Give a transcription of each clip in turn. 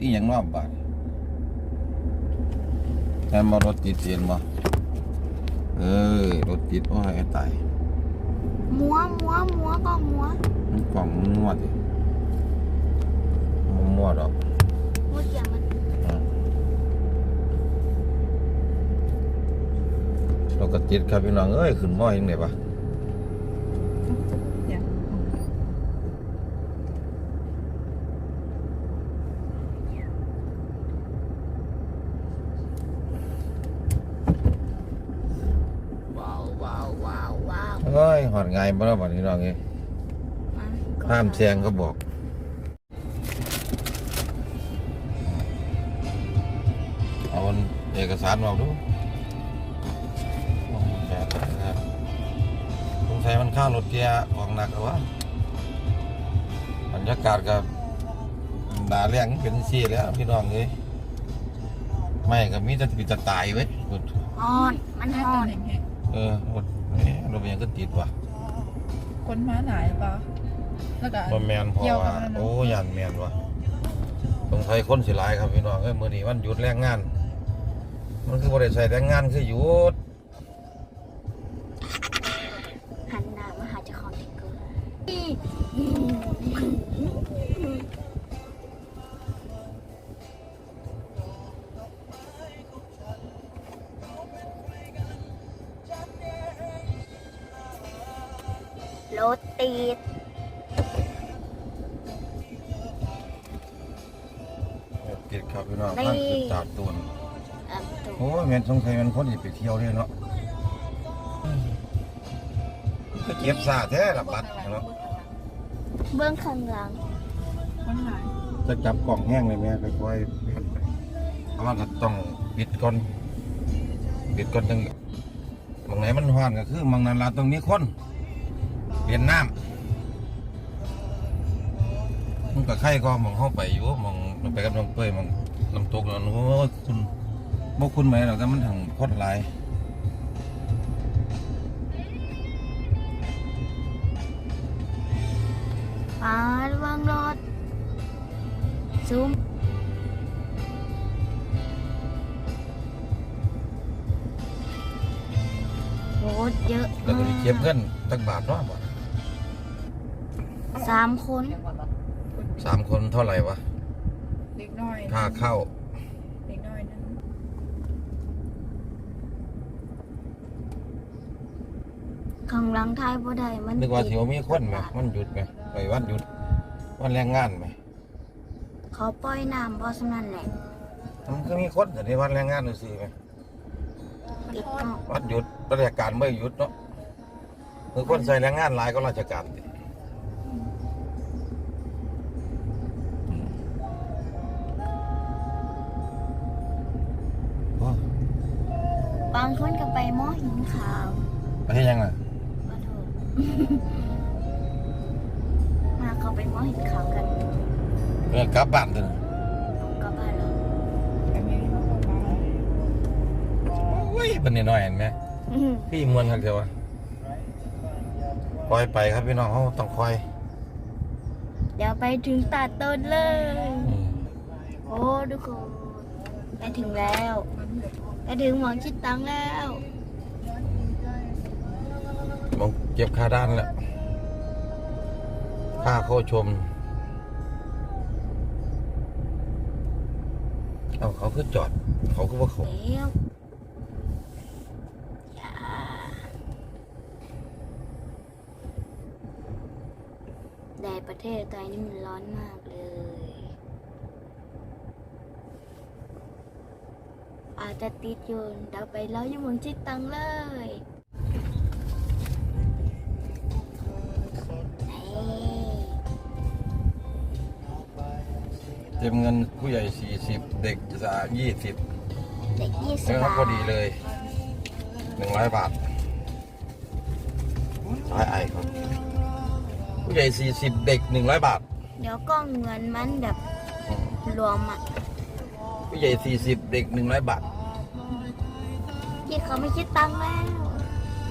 อีหยังเนอกบ้านแทนมารถติดเสียนบ่เออรถติดโอ้ยตายมัวมัวมัวก็มัวมันกล่องมันมั่วดิมันมั่วดอกมัวเกี่ยมันอะรถกัดติดครับพี่น้องเอ้ยขึ้นหม้อยังไงปะว้าวว้าวว้าวว้าว เอ้ยหอดไงบ่แล้วบัดนี้น้องเอ้ยมันก็ห้ามแซงเขาบอกเอาเอกสารมาดูแบบนะครับสงสัยมันข้ารถเกียร์ของหนักหรือวะบรรยากาศกับดาเลี้ยงเป็นซี่แล้วพี่น้องเอ้ยไม่ก็มีแต่ปิดแต่ตายไว้ยฮอนมันฮอนเออ รถนี่รถยังก็ติดว่ะคนมาหลายปะแล้วก็ บ่แมนพอเกี่ยวกัว่าบอะไรนะโอ้ยันแมนว่ะสงสัยคนสิหลายครับพี่น้องเอ้ยมื้อนี้วันหยุดแรงงาน มันคือบ่ได้ใช้แรงงานคือหยุด ติดครับพี่น้องนี่ทางขึ้นจากตูนอะตุ๊โอ้ยแม่นสงสัยมันคนสิไปเที่ยวเลยเนาะก็เก็บซาแท้ละบัดเนาะเบื้องข้างหลังคนหลายจะจับกล่องแห้งเลยแม่ค่อยๆเพราะว่าก็ต้องปิดก่อนปิดก่อนจังตรงไหนมันฮ้อนก็คือมองนั้นลาตรงนี้คนเปลี่ยนน้ำมันก็ไข่ก็มองเข้าไปอยู่มอง ไปกับน้องเป้ยมองน้ำตกนั่นโอ้ยคุณบ่คุณไหมหรอกแต่มันถึงโคตรหลายปาดวางรถซูมรถเยอะแล้วก็สิเก็บเงินตักบาทเนาะบ่สามคน สามคนเท่าไหร่วะเล็ก น้อยค่าเข้าเล็กน้อยนึงข้างหลังท้ายบ่ได้มันนึกว่าติดสิวมีคนไหมมันหยุดไหมไปวันหยุด วันแรงงานไหมเขาปล่อยน้ำเพราะฉะนั้นแหละมันก็มีคนแต่ในวันแรงงานดูสิไหมติดกล้องวันหยุดราชการไม่หยุดเนาะคือคนใส่แรงงานหลายก็ราชการติ อหินขาวไปให้ยังไงขอโทษมาเขาไปหม้อหินขาวกันเออกลับบ้านเถอะนะก็บ้านเราอันนี้มาคนมาโอ้ยเป็นน้อยๆเห็นไหมอื้อพี่มวนกันเถอะวะคอยไปครับพี่น้องเขาต้องคอยเดี๋ยวไปถึงตัดต้นเลย อืมโอ้ทุกคนไปถึงแล้วไปถึงหมองชิดตังแล้ว ก็บคาด้านแล้ว ค่าเข้าชม เอาเขาคือจอด เขาก็ว่าเขาแดดประเทศไทยนี่มันร้อนมากเลย อาจจะติดอยู่เดาไปแล้วยังมึงชิดตังเลย เต็มเงินผู้ใหญ่ 40 เด็กจะ20เด็กยี่สิแล้บวก็บาพอทดีเลย 100 บาทร้อยไอครับ ผู้ใหญ่ 40 เด็ก 100 บาท เดี๋ยวก็เงินมันแบบอืมรวมอะ ผู้ใหญ่ 40 เด็ก 100 บาทที่เขาไม่คิดตังค์แล้ว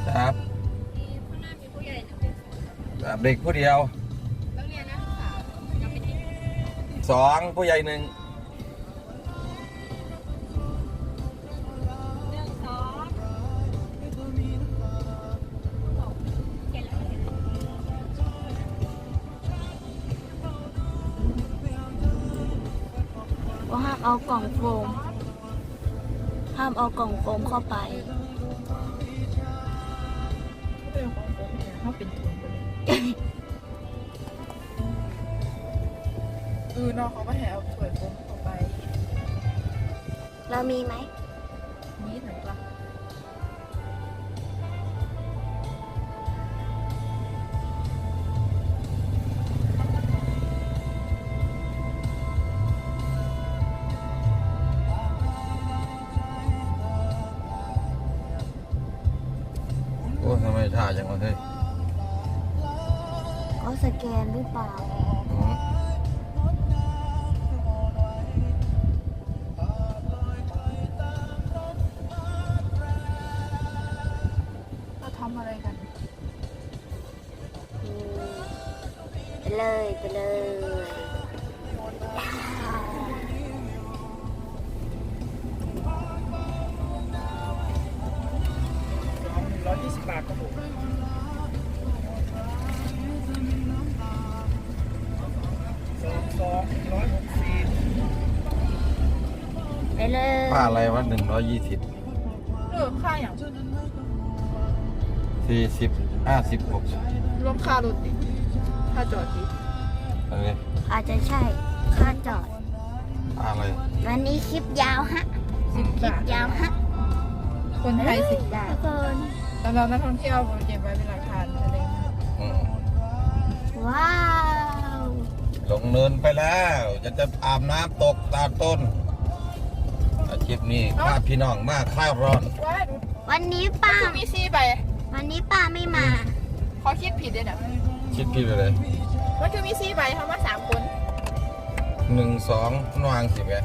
ครับแบบเด็กผู้เดียว สองผู้ใหญ่หนึ่งว่าห้ามเอากล่องโฟม ห้ามเอากล่องโฟมเข้าไปเรื่องของผมเนี่ยเขาเป็นทุนไปเลย เออน้องเขาก็แห่เอาถ้วยผมเข้าไปเรามีไหมนี่ถึงปะโอ้ทำไมท่าจังวะเฮ้ยเขาสแกนหรือเปล่า ร้อยยี่สิบบาทครับผมสองสองร้อยหกสิบไปเลยค่าอะไรวะหนึ่งร้อยยี่สิบเออค่าอย่างสี่สิบห้าสิบหกสิบรวมค่ารถดิค่าจอดดิอะไรอาจจะใช่ค่าจอดค่าอะไรวันนี้คลิปยาวฮะสิบบาทยาวฮะคนไทยสิบบาททุกคน สำหรับนักท่องเที่ยวผมเก็บไว้เป็นหลักฐานอะไรอย่างเงี้ยอืมว้าวลงเนินไปแล้วจะจะอาบน้ำตกตาต้น อาชีพนี้ข้าพี่น้องมากข้าวร้อนว้ายดูวันนี้ป้าคือมีซี่ไปวันนี้ป้าไม่มา เขาคิดผิดเลยนะคิดพี่ไปเลยมันคือมีซี่ไปเขามาสามคนหนึ่งสองนวางสิบเอ็ด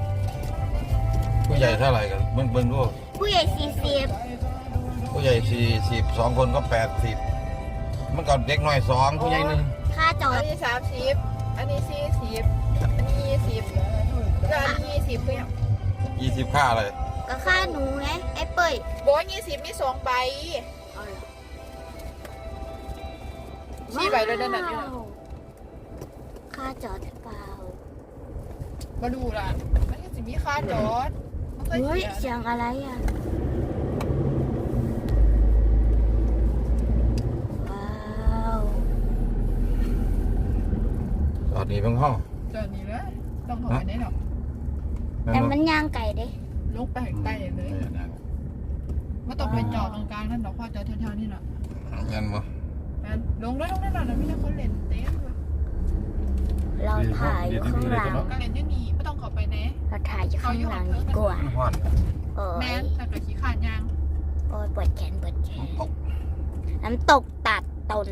ผู้ใหญ่เท่าไหร่กันเบิ่งเบิ่งดูผู้ใหญ่สี่สิบผู้ ใหญ่สี่สิบสองคนก็แปดสิบมันก็เด็กน้อยสองผู้ใหญ่หนึ่งค่าจออัดนนี้สามสิบอันนี้สี่สิบอันนี้ยี่สิบก็อันนี้ยี่สิบคืออย่างยี่สิบค่าอะไรก็ค่าหนูไงไอ้เป้ยบอกว่ายี่สิบมีสองใบสี่ใบเลยเดินหนักอยู่นะว้าวค่าจอดหรือเปล่ามาดูล่ะมันก็จะมีค่าจอดมันเคยเฮ้ยเสียเสียงอะไรอะ ว้าว ตอนนี้เพิ่งห้องจอดนี่เลยต้องขอไปได้หรอกแต่มันย่างไก่เด้ลงไปข้างใต้เลยไม่ต้องไปจอดตรงกลางนั่นหรอกพ่อจอดแถวๆนี่หรอกยันบ่แม่นลงได้ลงได้หรอกนะพี่จะคนเล่นเต้นเลยเราถ่ายอยู่ข้างหลังก็เล่นที่นี่ไม่ต้องเขอไปแน่เราถ่ายอยู่ข้างหลังดีกว่ามันห้อนโอ้แม่ยนแต่เกิดขี้ขาดยางโอ้ยปวดแขนปวดแขนตกน้ำตกตัดตน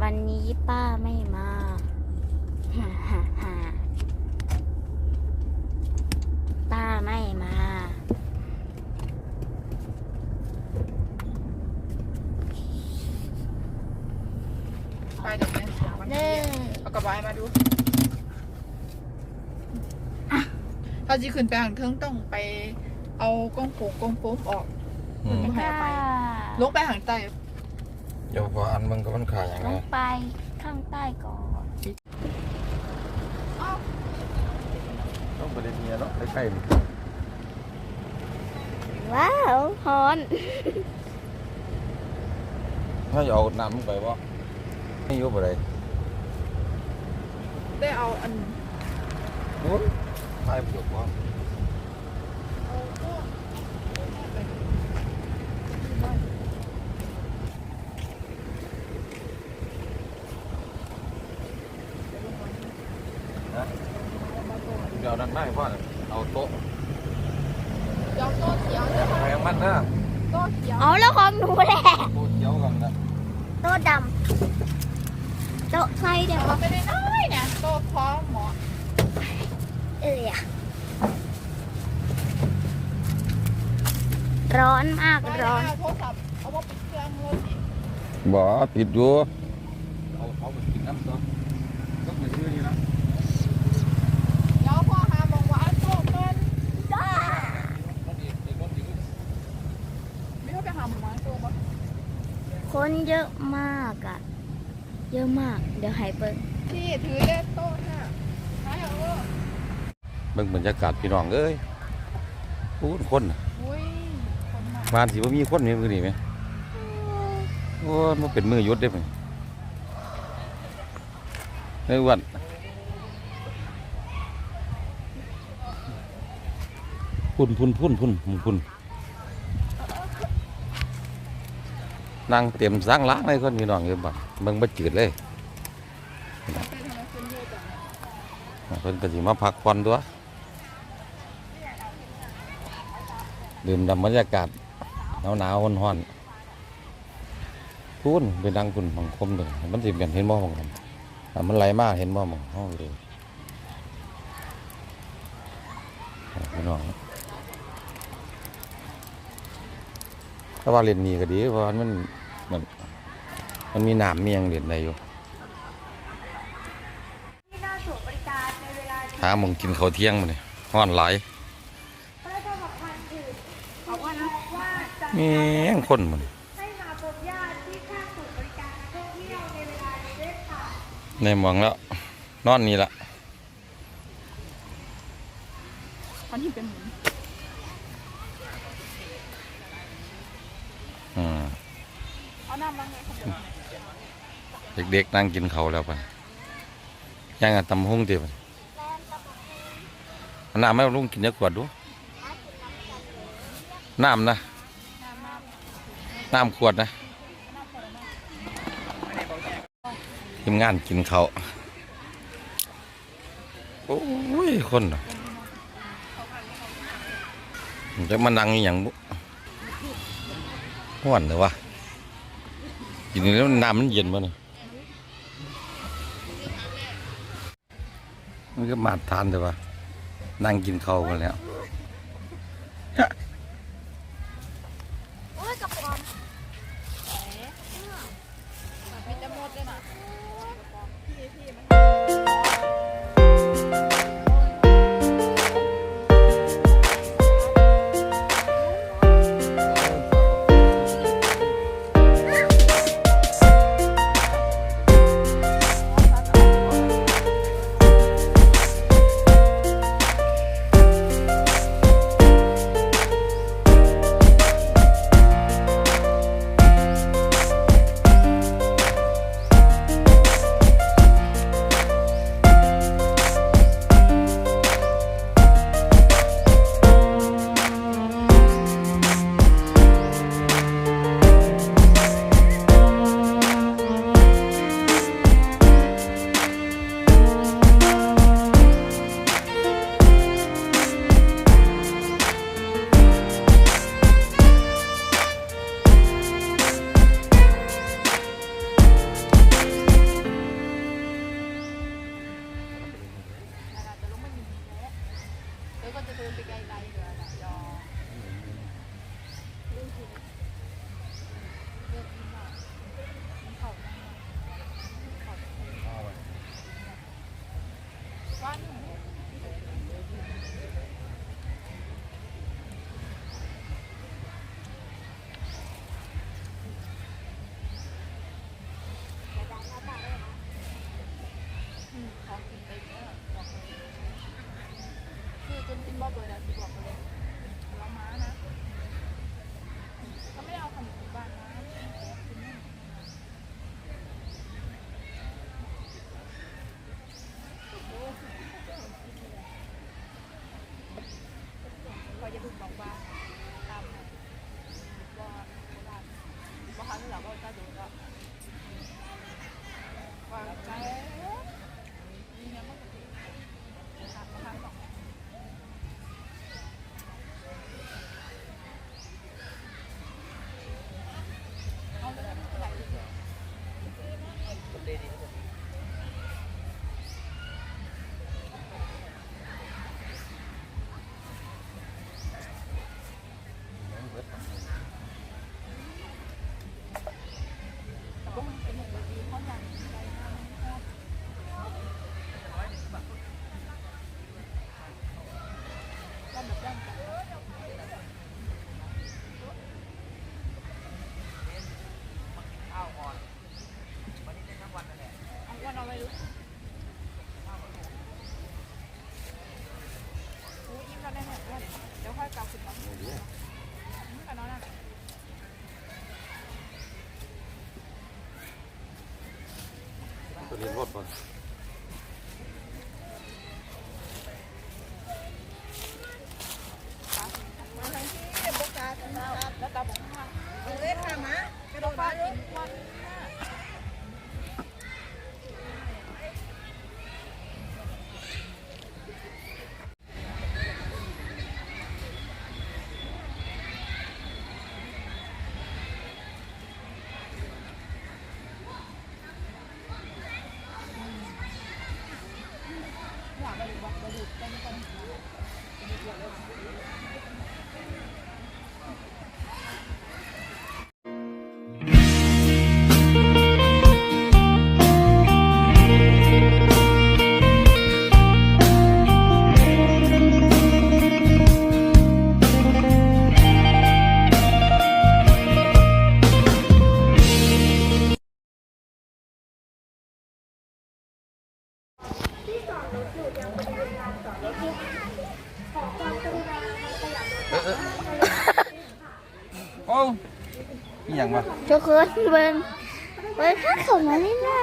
วันนี้ป้าไม่มาฮ่าฮ่าฮ่าป้าไม่มา ไปเดี๋ยวแม่หาวันเด้นี้อ เอากระบายมาดู ถ้าจีขึ้นไปหางเทิงต้องไปเอากล้องโป่งกล้องโป๊มออก อืมไปไป ลงไปหางใต้ เดี๋ยวพออันมันก็มันขาอย่างลไรงไปข้างใต้ก่อนต้องไปเรียนเมียเนาะใกล้ๆนี่ว้าวฮอนถ้าจะเอาน้ำไปบ่ไม่อยู่บ่ได้ได้เอาอันโอ้ยใช่ประโยคว่าเดี๋ยวนั้นไม่พ่อเอาโต๊ะ เดี๋ยวโต๊ะเขียวจะมา แพงมันนะ โต๊ะเขียว เอาแล้วของหนูแหละ โต๊ะเขียวกันนะ โต๊ะดำโต๊ะไส้เดี๋ยวเอาไปได้น้อยเนี่ยโต๊ะพร้อมหมอเอ้ยอะร้อนมากร้อนเอาโทรศัพท์เอาว่าปิดเครื่องเลยสิบ่ปิดอยู่เอาเอาไปกินน้ำตัวต้องไปซื้อนี่นะ เดี๋ยวพ่อหาบอกว่าโต๊ะเพิ่น รถอีกรถอีก ไม่ต้องไปหาหมอโต๊ะบ่ คน เยอะมากอะเยอะมาก เดี๋ยวหายเปิดที่ถือเลขโต๊ะน่ะหาเอาเออเบิ่งบรรยากาศพี่น้องเอ้ยพูดคนน่ะอุ้ยคนมาบ้านสิบ่มีคนมีมือนี่ไหมโอ้ยมันเป็นมือหยุดได้ไหมเฮ้ยอ้วันพุ่นพุ่นพุ่นพุ่นพุ่นพุ่ นั่งเต็มสร้างล้างเลยคนพี่น้องเอ้ยบัดเบิ่งบ่จืดเลยเป็นทำไมคนเยอะจังเพิ่นก็สิมาพักผ่อนตัวดื่มดำบรรยากาศหนาวหนาวๆร้อนๆพูนไปดังคุณบังคมเลยมันสิเป็นเห็นบ่บังมอะมันไหลมากเห็นบ่บังเฮาเลยพี่น้อง ถ้าว่าเล่นนี่ก็ดีเพราะมันมันมันมีหน้ำมียงเล่นได้อยู่หาหมองกินข้าวเที่ยงมาเนี่ยห้อนไหลายมีงคนมันในเมืองแล้ว นอนนี่ละคนที่เป็นหมุน อืม เอาน้ำมาไงคนเดียว เด็กๆนั่งกินเขาแล้วไปย่างกันตำหุ่งเตียวน้ำไม่ลุงกินเยอะกว่าดูน้ำนะน้ำขวดนะทีมงานกินเขาโอ้ยคนน่ะมันจะมานั่งอย่างบุห้วนเลยวะกินแล้วน้ำมันเย็นมาเนี่ย มันก็มาทานเถอะวะนั่งกินข้าวกันแล้ว ตัวนี้รถก่อน Thank you. โอ้นี่ยังวะทุกคนเบิ้งเบิ้งข้าเขามาเล่นได้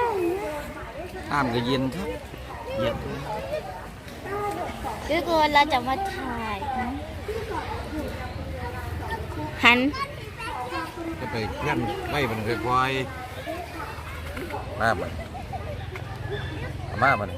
น้ำก็เย็นครับ เย็นทุกคนเราจะมาถ่ายหันจะไปเพื่อนไว้มันค่อยๆมาบันมาบัน